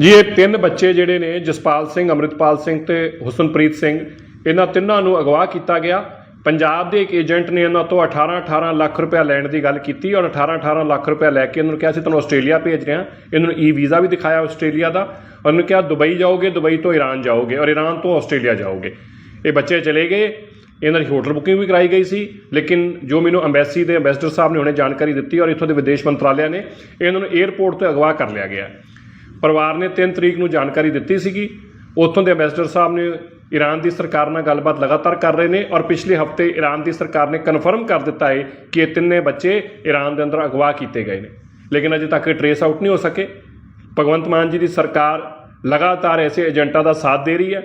ਜੀ, ਇਹ ਤਿੰਨ ਬੱਚੇ ਜਿਹੜੇ ਨੇ, ਜਸਪਾਲ ਸਿੰਘ, ਅੰਮ੍ਰਿਤਪਾਲ ਸਿੰਘ ਤੇ ਹੁਸਨਪ੍ਰੀਤ ਸਿੰਘ, ਇਹਨਾਂ ਤਿੰਨਾਂ ਨੂੰ ਅਗਵਾ ਕੀਤਾ ਗਿਆ। ਪੰਜਾਬ ਦੇ ਇੱਕ ਏਜੰਟ ਨੇ ਇਹਨਾਂ ਤੋਂ 18 18 ਲੱਖ ਰੁਪਏ ਲੈਣ ਦੀ ਗੱਲ ਕੀਤੀ ਔਰ 18 18 ਲੱਖ ਰੁਪਏ ਲੈ ਕੇ ਇਹਨਾਂ ਨੂੰ ਕਿਹਾ ਸੀ, ਤੁਹਾਨੂੰ ਆਸਟ੍ਰੇਲੀਆ ਭੇਜ ਰਿਹਾ ਇਹਨਾਂ ਨੂੰ ਈ ਵੀਜ਼ਾ ਵੀ ਦਿਖਾਇਆ ਆਸਟ੍ਰੇਲੀਆ ਦਾ। ਔਰ ਉਹਨੂੰ ਕਿਹਾ, ਦੁਬਈ ਜਾਓਗੇ, ਦੁਬਈ ਤੋਂ ਈਰਾਨ ਜਾਓਗੇ ਔਰ ਈਰਾਨ ਤੋਂ ਆਸਟ੍ਰੇਲੀਆ ਜਾਓਗੇ। ਇਹ ਬੱਚੇ ਚਲੇ ਗਏ। ਇਹਨਾਂ ਦੀ ਹੋਟਲ ਬੁਕਿੰਗ ਵੀ ਕਰਾਈ ਗਈ ਸੀ, ਲੇਕਿਨ ਜੋ ਮੈਨੂੰ ਅੰਬੈਸੀ ਦੇ ਅੰਬੈਸਡਰ ਸਾਹਿਬ ਨੇ ਹੁਣੇ ਜਾਣਕਾਰੀ ਦਿੱਤੀ ਔਰ ਇੱਥੋਂ ਦੇ ਵਿਦੇਸ਼ ਮੰਤਰਾਲਿਆ ਨੇ, ਇਹਨਾਂ ਨੂੰ 에ਅਰਪੋਰਟ ਤੋਂ ਅਗਵਾ ਕਰ ਲਿਆ ਗਿਆ। ਪਰਿਵਾਰ ਨੇ 3 ਤਰੀਕ ਨੂੰ ਜਾਣਕਾਰੀ ਦਿੱਤੀ ਸੀਗੀ। ਉੱਥੋਂ ਦੇ ਅੰਬੈਸਡਰ ਸਾਹਿਬ ਨੇ ਈਰਾਨ ਦੀ ਸਰਕਾਰ ਨਾਲ ਗੱਲਬਾਤ ਲਗਾਤਾਰ ਕਰ ਰਹੇ ਨੇ ਔਰ ਪਿਛਲੇ ਹਫ਼ਤੇ ਈਰਾਨ ਦੀ ਸਰਕਾਰ ਨੇ ਕਨਫਰਮ ਕਰ ਦਿੱਤਾ ਹੈ ਕਿ ਇਹ ਤਿੰਨੇ ਬੱਚੇ ਈਰਾਨ ਦੇ ਅੰਦਰ ਅਗਵਾ ਕੀਤੇ ਗਏ ਨੇ। ਲੇਕਿਨ ਅਜੇ ਤੱਕ ਟਰੇਸ ਆਊਟ ਨਹੀਂ ਹੋ ਸਕੇ। ਭਗਵੰਤ ਮਾਨ ਜੀ ਦੀ ਸਰਕਾਰ ਲਗਾਤਾਰ ਐਸੇ ਏਜੰਟਾਂ ਦਾ ਸਾਥ ਦੇ ਰਹੀ ਹੈ।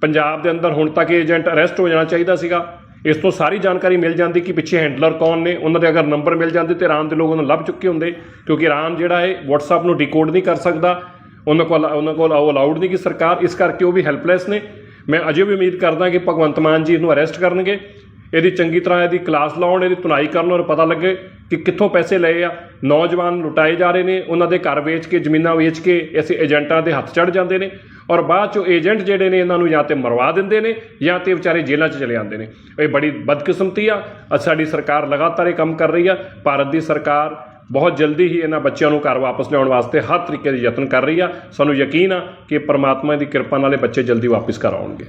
ਪੰਜਾਬ ਦੇ ਅੰਦਰ ਹੁਣ ਤੱਕ ਇਹ ਏਜੰਟ ਅਰੈਸਟ ਹੋ ਜਾਣਾ ਚਾਹੀਦਾ ਸੀਗਾ। ਇਸ ਤੋਂ ਸਾਰੀ ਜਾਣਕਾਰੀ ਮਿਲ ਜਾਂਦੀ ਕਿ ਪਿੱਛੇ ਹੈਂਡਲਰ ਕੌਣ ਨੇ, ਉਹਨਾਂ ਦੇ ਅਗਰ ਨੰਬਰ ਮਿਲ ਜਾਂਦੇ ਤੇ ਇਰਾਨ ਦੇ ਲੋਕ ਉਹਨੂੰ ਲੱਭ ਚੁੱਕੇ ਹੁੰਦੇ। ਕਿਉਂਕਿ ਇਰਾਨ ਜਿਹੜਾ ਹੈ, WhatsApp ਨੂੰ ਡੀਕੋਡ ਨਹੀਂ ਕਰ ਸਕਦਾ। ਉਹਨਾਂ ਕੋਲ ਉਹਨਾਂ ਕੋਲ ਉਹ ਅਲਾਉਡ ਨਹੀਂ ਕਿ ਸਰਕਾਰ ਇਸ ਕਰਕੇ ਉਹ ਵੀ ਹੈਲਪਲੈਸ ਨੇ। ਮੈਂ ਅਜੇ ਵੀ ਉਮੀਦ ਕਰਦਾ ਕਿ ਭਗਵੰਤ ਮਾਨ ਜੀ ਇਹਨੂੰ ਅਰੈਸਟ ਕਰਨਗੇ। ਇਹਦੀ ਚੰਗੀ ਤਰ੍ਹਾਂ ਇਹਦੀ ਕਲਾਸ ਲਾਉਣ, ਇਹਦੀ ਧੁਨਾਈ ਕਰਨ ਔਰ ਪਤਾ ਲੱਗੇ ਕਿ ਕਿੱਥੋਂ ਪੈਸੇ ਲਏ ਆ। ਨੌਜਵਾਨ ਲੁਟਾਏ ਜਾ ਰਹੇ ਨੇ, ਉਹਨਾਂ ਦੇ ਘਰ ਵੇਚ ਕੇ, ਜ਼ਮੀਨਾਂ ਵੇਚ ਕੇ, ਐਸੇ ਏਜੰਟਾਂ ਦੇ ਹੱਥ ਚੜ ਜਾਂਦੇ ਨੇ ਔਰ ਬਾਅਦ ਚੋਂ ਏਜੰਟ ਜਿਹੜੇ ਨੇ ਇਹਨਾਂ ਨੂੰ ਜਾਂ ਤੇ ਮਰਵਾ ਦਿੰਦੇ ਨੇ ਜਾਂ ਤੇ ਵਿਚਾਰੇ ਜੇਲ੍ਹਾਂ 'ਚ ਚਲੇ ਜਾਂਦੇ ਨੇ। ਇਹ ਬੜੀ ਬਦਕਿਸਮਤੀ ਆ। ਅੱਜ ਸਾਡੀ ਸਰਕਾਰ ਲਗਾਤਾਰ ਇਹ ਕੰਮ ਕਰ ਰਹੀ ਆ। ਭਾਰਤ ਦੀ ਸਰਕਾਰ ਬਹੁਤ ਜਲਦੀ ਹੀ ਇਹਨਾਂ ਬੱਚਿਆਂ ਨੂੰ ਘਰ ਵਾਪਸ ਲਿਆਉਣ ਵਾਸਤੇ ਹਰ ਤਰੀਕੇ ਦੇ ਯਤਨ ਕਰ ਰਹੀ ਆ। ਸਾਨੂੰ ਯਕੀਨ ਆ ਕਿ ਪਰਮਾਤਮਾ ਦੀ ਕਿਰਪਾ ਨਾਲ ਇਹ ਬੱਚੇ ਜਲਦੀ ਵਾਪਸ ਘਰ ਆਉਣਗੇ।